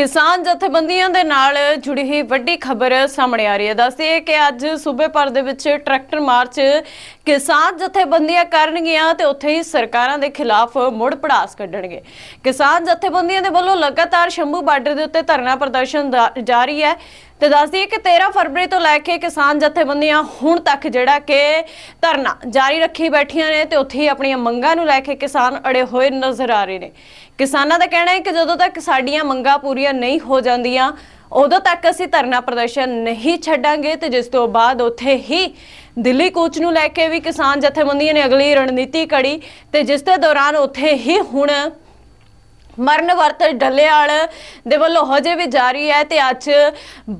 ਕਿਸਾਨ ਜਥੇਬੰਦੀਆਂ ਦੇ ਨਾਲ ਜੁੜੀ ਹੋਈ ਵੱਡੀ ਖਬਰ ਸਾਹਮਣੇ ਆ ਰਹੀ ਹੈ। ਦੱਸਦੇ ਕਿ ਅੱਜ ਸੂਬੇ ਭਰ ਦੇ ਵਿੱਚ ਟਰੈਕਟਰ ਮਾਰਚ ਕਿਸਾਨ ਜਥੇਬੰਦੀਆਂ ਕਰਨਗੀਆਂ ਤੇ ਉੱਥੇ ਹੀ ਸਰਕਾਰਾਂ ਦੇ ਖਿਲਾਫ ਮੁੜ ਪੜਾਸ ਕੱਢਣਗੇ। ਕਿਸਾਨ ਜਥੇਬੰਦੀਆਂ ਦੇ ਵੱਲੋਂ ਲਗਾਤਾਰ ਸ਼ੰਭੂ ਬਾਰਡਰ ਦੇ ਉੱਤੇ ਧਰਨਾ ਪ੍ਰਦਰਸ਼ਨ ਜਾਰੀ ਹੈ ਤੇ ਦੱਸਦੀ ਕਿ 13 ਫਰਵਰੀ ਤੋਂ ਲੈ ਕੇ ਕਿਸਾਨ ਜਥੇਬੰਦੀਆਂ ਹੁਣ ਤੱਕ ਜਿਹੜਾ ਕਿ ਧਰਨਾ ਜਾਰੀ ਰੱਖੀ ਬੈਠੀਆਂ ਨੇ ਤੇ ਉੱਥੇ ਹੀ ਆਪਣੀਆਂ ਮੰਗਾਂ ਨੂੰ ਲੈ ਕੇ ਕਿਸਾਨ ਅੜੇ ਹੋਏ ਨਜ਼ਰ ਆ ਰਹੇ ਨੇ। ਕਿਸਾਨਾਂ ਦਾ ਕਹਿਣਾ ਹੈ ਕਿ ਜਦੋਂ ਤੱਕ ਸਾਡੀਆਂ ਮੰਗਾਂ ਪੂਰੀਆਂ ਨਹੀਂ ਹੋ ਜਾਂਦੀਆਂ ਉਦੋਂ ਤੱਕ ਅਸੀਂ ਧਰਨਾ ਪ੍ਰਦਰਸ਼ਨ ਨਹੀਂ ਛੱਡਾਂਗੇ ਤੇ ਜਿਸ ਤੋਂ ਬਾਅਦ ਉੱਥੇ ਹੀ ਦਿੱਲੀ ਕੂਚ ਨੂੰ ਲੈ ਕੇ ਵੀ ਕਿਸਾਨ ਜਥੇਬੰਦੀਆਂ ਨੇ ਅਗਲੀ ਰਣਨੀਤੀ ਕੜੀ ਤੇ ਜਿਸ ਦੇ ਦੌਰਾਨ ਉੱਥੇ ਹੀ ਹੁਣ ਮਰਨ ਵਰਤ ਡੱਲੇਵਾਲ ਦੇ ਵੱਲੋਂ ਹਜੇ ਵੀ ਜਾਰੀ ਹੈ ਤੇ ਅੱਜ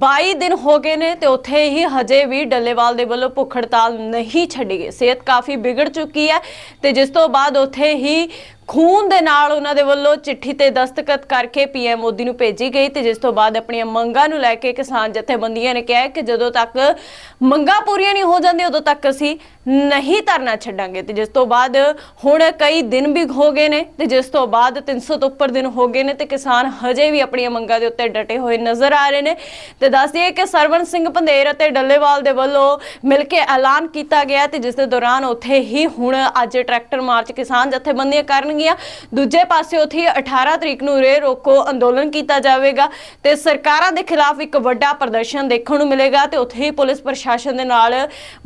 22 ਦਿਨ ਹੋ ਗਏ ਨੇ ਤੇ ਉੱਥੇ ਹੀ ਹਜੇ ਵੀ ਡੱਲੇਵਾਲ ਦੇ ਵੱਲੋਂ ਭੁੱਖ ਹੜਤਾਲ ਨਹੀਂ ਛੱਡੀ ਗਈ। ਸਿਹਤ ਕਾਫੀ ਵਿਗੜ ਚੁੱਕੀ ਹੈ ਤੇ ਜਿਸ ਤੋਂ ਬਾਅਦ ਉੱਥੇ ਹੀ ਖੂਨ ਦੇ ਨਾਲ ਉਹਨਾਂ ਦੇ ਵੱਲੋਂ ਚਿੱਠੀ ਤੇ ਦਸਤਖਤ ਕਰਕੇ ਪੀਐਮ ਮੋਦੀ ਨੂੰ ਭੇਜੀ ਗਈ ਤੇ ਜਿਸ ਤੋਂ ਬਾਅਦ ਆਪਣੀਆਂ ਮੰਗਾਂ ਨੂੰ ਲੈ ਕੇ ਕਿਸਾਨ ਜਥੇਬੰਦੀਆਂ ਨੇ ਕਿਹਾ ਕਿ ਜਦੋਂ ਤੱਕ ਮੰਗਾਂ ਪੂਰੀਆਂ ਨਹੀਂ ਹੋ ਜਾਂਦੀਆਂ, ਉਦੋਂ ਤੱਕ ਅਸੀਂ ਨਹੀਂ ਧਰਨਾ ਛੱਡਾਂਗੇ। ਤੇ ਜਿਸ ਤੋਂ ਬਾਅਦ ਹੁਣ ਕਈ ਦਿਨ ਵੀ ਹੋ ਗਏ ਨੇ ਤੇ ਜਿਸ ਤੋਂ ਬਾਅਦ 300 ਤੋਂ ਉੱਪਰ ਦਿਨ ਹੋ ਗਏ ਨੇ ਤੇ ਕਿਸਾਨ ਹਜੇ ਵੀ ਆਪਣੀਆਂ ਮੰਗਾਂ ਦੇ ਉੱਤੇ ਡਟੇ ਹੋਏ ਨਜ਼ਰ ਆ ਰਹੇ ਨੇ। ਤੇ ਦੱਸ ਦਈਏ ਕਿ ਸਰਵਨ ਸਿੰਘ ਪੰਧੇਰ ਅਤੇ ਡੱਲੇਵਾਲ ਦੇ ਵੱਲੋਂ ਮਿਲ ਕੇ ਐਲਾਨ ਕੀਤਾ ਗਿਆ ਤੇ ਜਿਸ ਦੇ ਦੌਰਾਨ ਉੱਥੇ ਹੀ ਹੁਣ ਅੱਜ ਟਰੈਕਟਰ ਮਾਰਚ ਕਿਸਾਨ ਜਥੇਬੰਦੀਆਂ ਕਰਨ ਕਰਨਗੀਆਂ ਦੂਜੇ ਪਾਸੇ ਉੱਥੇ 18 ਤਰੀਕ ਨੂੰ ਰੇ ਰੋਕੋ ਅੰਦੋਲਨ ਕੀਤਾ ਜਾਵੇਗਾ ਤੇ ਸਰਕਾਰਾਂ ਦੇ ਖਿਲਾਫ ਇੱਕ ਵੱਡਾ ਪ੍ਰਦਰਸ਼ਨ ਦੇਖਣ ਨੂੰ ਮਿਲੇਗਾ ਤੇ ਉੱਥੇ ਹੀ ਪੁਲਿਸ ਪ੍ਰਸ਼ਾਸਨ ਦੇ ਨਾਲ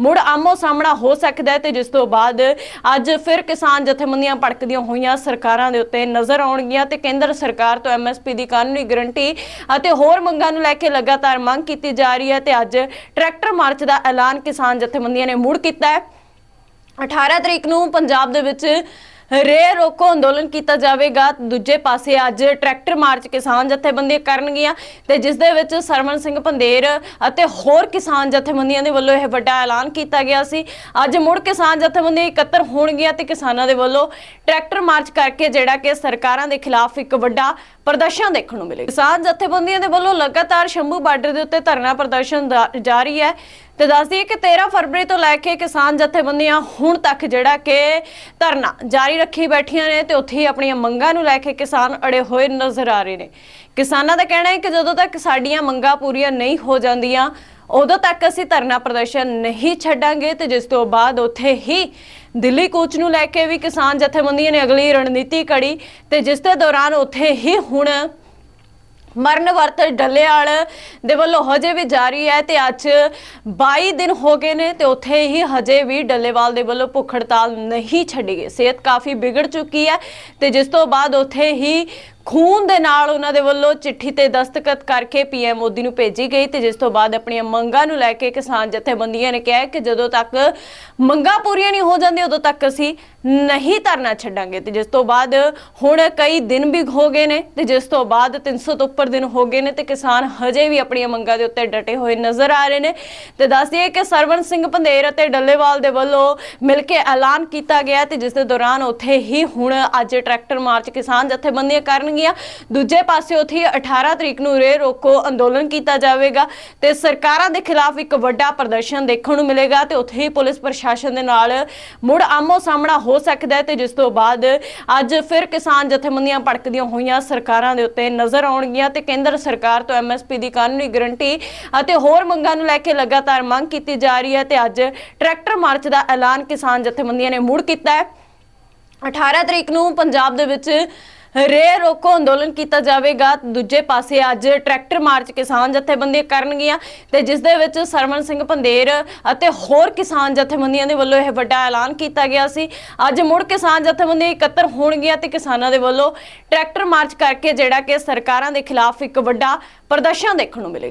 ਮੁੜ ਆਮੋ ਸਾਹਮਣਾ ਹੋ ਸਕਦਾ ਹੈ ਤੇ ਜਿਸ ਤੋਂ ਬਾਅਦ ਅੱਜ ਫਿਰ ਕਿਸਾਨ ਜਥੇਬੰਦੀਆਂ ਭੜਕਦੀਆਂ ਹੋਈਆਂ ਸਰਕਾਰਾਂ ਦੇ ਉੱਤੇ ਨਜ਼ਰ ਆਉਣਗੀਆਂ ਤੇ ਕੇਂਦਰ ਸਰਕਾਰ ਤੋਂ ਐਮਐਸਪੀ ਦੀ ਕਾਨੂੰਨੀ ਗਰੰਟੀ ਅਤੇ ਹੋਰ ਮੰਗਾਂ ਨੂੰ ਲੈ ਕੇ ਲਗਾਤਾਰ ਮੰਗ ਕੀਤੀ ਜਾ ਰਹੀ ਹੈ ਤੇ ਅੱਜ ਟਰੈਕਟਰ ਮਾਰਚ ਦਾ ਐਲਾਨ ਕਿਸਾਨ ਜਥੇਬੰਦੀਆਂ ਨੇ ਮੁੜ ਕੀਤਾ ਹੈ। 18 ਤਰੀਕ ਨੂੰ ਪੰਜਾਬ ਦੇ ਵਿੱਚ ਰੇ ਰੋਕੋ ਅੰਦੋਲਨ ਕੀਤਾ ਜਾਵੇਗਾ। ਦੂਜੇ ਪਾਸੇ ਅੱਜ ਟਰੈਕਟਰ ਮਾਰਚ ਕਿਸਾਨ ਜਥੇਬੰਦੀਆਂ ਕਰਨਗੀਆਂ ਤੇ ਜਿਸ ਦੇ ਵਿੱਚ ਸਰਮਨ ਸਿੰਘ ਪੰਦੇਰ ਅਤੇ ਹੋਰ ਕਿਸਾਨ ਜਥੇਬੰਦੀਆਂ ਦੇ ਵੱਲੋਂ ਇਹ ਵੱਡਾ ਐਲਾਨ ਕੀਤਾ ਗਿਆ ਸੀ। ਅੱਜ ਮੁੜ ਕਿਸਾਨ ਜਥੇਬੰਦੀਆਂ ਇਕੱਤਰ ਹੋਣਗੀਆਂ ਤੇ ਕਿਸਾਨਾਂ ਦੇ ਵੱਲੋਂ ਟਰੈਕਟਰ ਮਾਰਚ ਕਰਕੇ ਜਿਹੜਾ ਕਿ ਸਰਕਾਰਾਂ ਦੇ ਖਿਲਾਫ ਇੱਕ ਵੱਡਾ ਪ੍ਰਦਰਸ਼ਨ ਦੇਖਣ ਨੂੰ ਮਿਲੇ ਕਿਸਾਨ ਜਥੇਬੰਦੀਆਂ ਦੇ ਵੱਲੋਂ ਲਗਾਤਾਰ ਸ਼ੰਭੂ ਬਾਰਡਰ ਦੇ ਉੱਤੇ ਧਰਨਾ ਪ੍ਰਦਰਸ਼ਨ ਦਾ- ਜਾਰੀ ਹੈ। ਤੇ ਦੱਸਦੀ ਹੈ ਕਿ 13 ਫਰਵਰੀ ਤੋਂ ਲੈ ਕੇ ਕਿਸਾਨ ਜਥੇਬੰਦੀਆਂ ਹੁਣ ਤੱਕ ਜਿਹੜਾ ਕਿ ਧਰਨਾ ਜਾਰੀ ਰੱਖੀ ਬੈਠੀਆਂ ਨੇ ਤੇ ਉੱਥੇ ਹੀ ਆਪਣੀਆਂ ਮੰਗਾਂ ਨੂੰ ਲੈ ਕੇ ਕਿਸਾਨ ਅੜੇ ਹੋਏ ਨਜ਼ਰ ਆ ਰਹੇ ਨੇ। ਕਿਸਾਨਾਂ ਦਾ ਕਹਿਣਾ ਹੈ ਕਿ ਜਦੋਂ ਤੱਕ ਸਾਡੀਆਂ ਮੰਗਾਂ ਪੂਰੀਆਂ ਨਹੀਂ ਹੋ ਜਾਂਦੀਆਂ, ਉਦੋਂ ਤੱਕ ਅਸੀਂ ਧਰਨਾ ਪ੍ਰਦਰਸ਼ਨ ਨਹੀਂ ਛੱਡਾਂਗੇ ਤੇ ਜਿਸ ਤੋਂ ਬਾਅਦ ਉੱਥੇ ਹੀ ਦਿੱਲੀ ਕੂਚ ਨੂੰ ਲੈ ਕੇ ਵੀ ਕਿਸਾਨ ਜਥੇਬੰਦੀਆਂ ਨੇ ਅਗਲੀ ਰਣਨੀਤੀ ਕੜੀ ਤੇ ਜਿਸ ਦੇ ਦੌਰਾਨ ਉੱਥੇ ਹੀ ਹੁਣ ਮਰਨ ਵਰਤ ਡੱਲੇਵਾਲ ਦੇ ਵੱਲੋਂ ਹਜੇ ਵੀ ਜਾਰੀ ਹੈ ਤੇ ਅੱਜ 22 ਦਿਨ ਹੋ ਗਏ ਨੇ ਤੇ ਉੱਥੇ ਹੀ ਹਜੇ ਵੀ ਡੱਲੇਵਾਲ ਦੇ ਵੱਲੋਂ ਭੁੱਖ ਹੜਤਾਲ ਨਹੀਂ ਛੱਡੀ ਗਈ। ਸਿਹਤ ਕਾਫੀ ਵਿਗੜ ਚੁੱਕੀ ਹੈ ਤੇ ਜਿਸ ਤੋਂ ਬਾਅਦ ਉੱਥੇ ਹੀ ਖੂਨ ਦੇ ਨਾਲ ਉਹਨਾਂ ਦੇ ਵੱਲੋਂ ਚਿੱਠੀ ਤੇ ਦਸਤਖਤ ਕਰਕੇ ਪੀਐਮ ਮੋਦੀ ਨੂੰ ਭੇਜੀ ਗਈ ਤੇ ਜਿਸ ਤੋਂ ਬਾਅਦ ਆਪਣੀਆਂ ਮੰਗਾਂ ਨੂੰ ਲੈ ਕੇ ਕਿਸਾਨ ਜਥੇਬੰਦੀਆਂ ਨੇ ਕਿਹਾ ਕਿ ਜਦੋਂ ਤੱਕ ਮੰਗਾਂ ਪੂਰੀਆਂ ਨਹੀਂ ਹੋ ਜਾਂਦੀਆਂ, ਉਦੋਂ ਤੱਕ ਅਸੀਂ ਨਹੀਂ ਧਰਨਾ ਛੱਡਾਂਗੇ। ਤੇ ਜਿਸ ਤੋਂ ਬਾਅਦ ਹੁਣ ਕਈ ਦਿਨ ਵੀ ਹੋ ਗਏ ਨੇ ਤੇ ਜਿਸ ਤੋਂ ਬਾਅਦ 300 ਤੋਂ ਉੱਪਰ ਦਿਨ ਹੋ ਗਏ ਨੇ ਤੇ ਕਿਸਾਨ ਹਜੇ ਵੀ ਆਪਣੀਆਂ ਮੰਗਾਂ ਦੇ ਉੱਤੇ ਡਟੇ ਹੋਏ ਨਜ਼ਰ ਆ ਰਹੇ ਨੇ। ਤੇ ਦੱਸ ਦਈਏ ਕਿ ਸਰਵਨ ਸਿੰਘ ਪੰਧੇਰ ਅਤੇ ਡੱਲੇਵਾਲ ਦੇ ਵੱਲੋਂ ਮਿਲ ਕੇ ਐਲਾਨ ਕੀਤਾ ਗਿਆ ਤੇ ਜਿਸ ਦੇ ਦੌਰਾਨ ਉੱਥੇ ਹੀ ਹੁਣ ਅੱਜ ਟਰੈਕਟਰ ਮਾਰਚ ਕਿਸਾਨ ਜਥੇਬੰਦੀਆਂ ਕਰਨਗੀਆਂ ਦੂਜੇ ਪਾਸੇ ਉੱਥੇ 18 ਤਰੀਕ ਨੂੰ ਰੇ ਰੋਕੋ ਅੰਦੋਲਨ ਕੀਤਾ ਜਾਵੇਗਾ ਤੇ ਸਰਕਾਰਾਂ ਦੇ ਖਿਲਾਫ ਇੱਕ ਵੱਡਾ ਪ੍ਰਦਰਸ਼ਨ ਦੇਖਣ ਨੂੰ ਮਿਲੇਗਾ ਤੇ ਉੱਥੇ ਹੀ ਪੁਲਿਸ ਪ੍ਰਸ਼ਾਸਨ ਦੇ ਨਾਲ ਮੁੜ ਆਮੋ ਸਾਹਮਣਾ ਹੋ ਸਕਦਾ ਹੈ ਤੇ ਜਿਸ ਤੋਂ ਬਾਅਦ ਅੱਜ ਫਿਰ ਕਿਸਾਨ ਜਥੇਬੰਦੀਆਂ ਭੜਕਦੀਆਂ ਹੋਈਆਂ ਸਰਕਾਰਾਂ ਦੇ ਉੱਤੇ ਨਜ਼ਰ ਆਉਣਗੀਆਂ ਤੇ ਕੇਂਦਰ ਸਰਕਾਰ ਤੋਂ ਐਮਐਸਪੀ ਦੀ ਕਾਨੂੰਨੀ ਗਰੰਟੀ ਅਤੇ ਹੋਰ ਮੰਗਾਂ ਨੂੰ ਲੈ ਕੇ ਲਗਾਤਾਰ ਮੰਗ ਕੀਤੀ ਜਾ ਰਹੀ ਹੈ ਤੇ ਅੱਜ ਟਰੈਕਟਰ ਮਾਰਚ ਦਾ ਐਲਾਨ ਕਿਸਾਨ ਜਥੇਬੰਦੀਆਂ ਨੇ ਮੁੜ ਕੀਤਾ ਹੈ। 18 ਤਰੀਕ ਨੂੰ ਪੰਜਾਬ ਦੇ ਵਿੱਚ ਰੇ ਰੋਕੋ ਅੰਦੋਲਨ ਕੀਤਾ ਜਾਵੇਗਾ। ਦੂਜੇ ਪਾਸੇ ਅੱਜ ਟਰੈਕਟਰ ਮਾਰਚ ਕਿਸਾਨ ਜਥੇਬੰਦੀਆਂ ਕਰਨਗੀਆਂ ਤੇ ਜਿਸ ਦੇ ਵਿੱਚ ਸਰਮਨ ਸਿੰਘ ਪੰਦੇਰ ਅਤੇ ਹੋਰ ਕਿਸਾਨ ਜਥੇਬੰਦੀਆਂ ਦੇ ਵੱਲੋਂ ਇਹ ਵੱਡਾ ਐਲਾਨ ਕੀਤਾ ਗਿਆ ਸੀ। ਅੱਜ ਮੁੜ ਕਿਸਾਨ ਜਥੇਬੰਦੀਆਂ ਇਕੱਤਰ ਹੋਣਗੀਆਂ ਤੇ ਕਿਸਾਨਾਂ ਦੇ ਵੱਲੋਂ ਟਰੈਕਟਰ ਮਾਰਚ ਕਰਕੇ ਜਿਹੜਾ ਕਿ ਸਰਕਾਰਾਂ ਦੇ ਖਿਲਾਫ ਇੱਕ ਵੱਡਾ ਪ੍ਰਦਰਸ਼ਨ ਦੇਖਣ ਨੂੰ ਮਿਲੇਗਾ